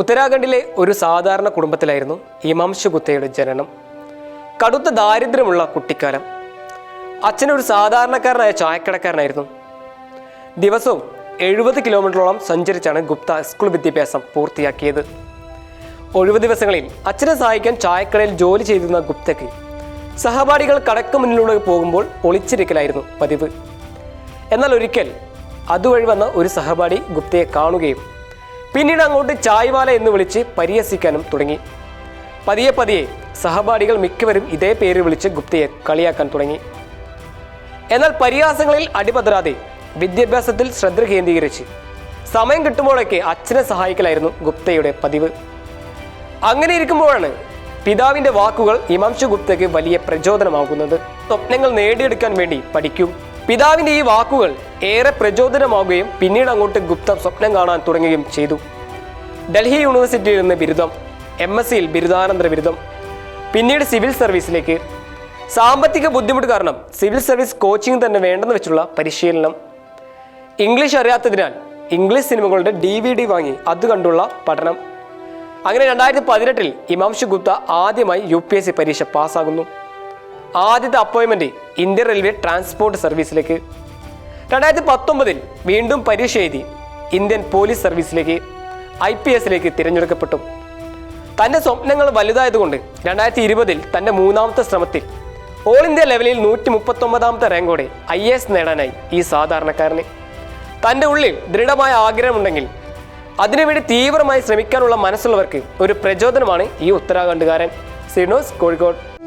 ഉത്തരാഖണ്ഡിലെ ഒരു സാധാരണ കുടുംബത്തിലായിരുന്നു ഹിമാംശു ഗുത്തയുടെ ജനനം. കടുത്ത ദാരിദ്ര്യമുള്ള കുട്ടിക്കാലം. അച്ഛനൊരു സാധാരണക്കാരനായ ചായക്കടക്കാരനായിരുന്നു. ദിവസവും എഴുപത് കിലോമീറ്ററോളം സഞ്ചരിച്ചാണ് ഗുപ്ത സ്കൂൾ വിദ്യാഭ്യാസം പൂർത്തിയാക്കിയത്. ഒഴിവു ദിവസങ്ങളിൽ അച്ഛനെ സഹായിക്കാൻ ചായക്കടയിൽ ജോലി ചെയ്തിരുന്ന ഗുപ്തയ്ക്ക് സഹപാഠികൾ കടക്ക് മുന്നിലൂടെ പോകുമ്പോൾ ഒളിച്ചിരിക്കലായിരുന്നു പതിവ്. എന്നാൽ ഒരിക്കൽ അതുവഴി വന്ന ഒരു സഹപാഠി ഗുപ്തയെ കാണുകയും പിന്നീട് അങ്ങോട്ട് ചായ്വാല എന്ന് വിളിച്ച് പരിഹസിക്കാനും തുടങ്ങി. പതിയെ പതിയെ സഹപാഠികൾ മിക്കവരും ഇതേ പേര് വിളിച്ച് ഗുപ്തയെ കളിയാക്കാൻ തുടങ്ങി. എന്നാൽ പരിഹാസങ്ങളിൽ അടിപതരാതെ വിദ്യാഭ്യാസത്തിൽ ശ്രദ്ധ കേന്ദ്രീകരിച്ച് സമയം കിട്ടുമ്പോഴൊക്കെ അച്ഛനെ സഹായിക്കലായിരുന്നു ഗുപ്തയുടെ പതിവ്. അങ്ങനെ ഇരിക്കുമ്പോഴാണ് പിതാവിന്റെ വാക്കുകൾ ഹിമാംശു ഗുപ്തയ്ക്ക് വലിയ പ്രചോദനമാകുന്നത്. സ്വപ്നങ്ങൾ നേടിയെടുക്കാൻ വേണ്ടി പഠിക്കൂ. പിതാവിന്റെ ഈ വാക്കുകൾ ഏറെ പ്രചോദനമാവുകയും പിന്നീട് അങ്ങോട്ട് ഗുപ്ത സ്വപ്നം കാണാൻ തുടങ്ങുകയും ചെയ്തു. ഡൽഹി യൂണിവേഴ്സിറ്റിയിൽ നിന്ന് ബിരുദം എം എസ് സിയിൽ ബിരുദാനന്തര ബിരുദം പിന്നീട് സിവിൽ സർവീസിലേക്ക്. സാമ്പത്തിക ബുദ്ധിമുട്ട് കാരണം സിവിൽ സർവീസ് കോച്ചിങ് തന്നെ വേണ്ടെന്ന് വെച്ചുള്ള പരിശീലനം. ഇംഗ്ലീഷ് അറിയാത്തതിനാൽ ഇംഗ്ലീഷ് സിനിമകളുടെ ഡി വി ഡി വാങ്ങി അത് കണ്ടുള്ള പഠനം. അങ്ങനെ രണ്ടായിരത്തി പതിനെട്ടിൽ ഇമാംശു ഗുപ്ത ആദ്യമായി യു പി എസ് സി പരീക്ഷ പാസ്സാകുന്നു. ആദ്യത്തെ അപ്പോയിൻമെന്റ് ഇന്ത്യൻ റെയിൽവേ ട്രാൻസ്പോർട്ട് സർവീസിലേക്ക് രണ്ടായിരത്തി പത്തൊമ്പതിൽ വീണ്ടും പരീക്ഷ എഴുതി ഇന്ത്യൻ പോലീസ് സർവീസിലേക്ക് ഐ പി എസിലേക്ക് തിരഞ്ഞെടുക്കപ്പെട്ടു. തന്റെ സ്വപ്നങ്ങൾ വലുതായതുകൊണ്ട് രണ്ടായിരത്തി ഇരുപതിൽ തന്റെ മൂന്നാമത്തെ ശ്രമത്തിൽ ഓൾ ഇന്ത്യ ലെവലിൽ നൂറ്റി മുപ്പത്തൊമ്പതാമത്തെ റാങ്കോടെ ഐ എസ് നേടാനായി ഈ സാധാരണക്കാരന്. തന്റെ ഉള്ളിൽ ദൃഢമായ ആഗ്രഹമുണ്ടെങ്കിൽ അതിനുവേണ്ടി തീവ്രമായി ശ്രമിക്കാനുള്ള മനസ്സുള്ളവർക്ക് ഒരു പ്രചോദനമാണ് ഈ ഉത്തരാഖണ്ഡുകാരൻ. സിനോസ് കോഴിക്കോട്.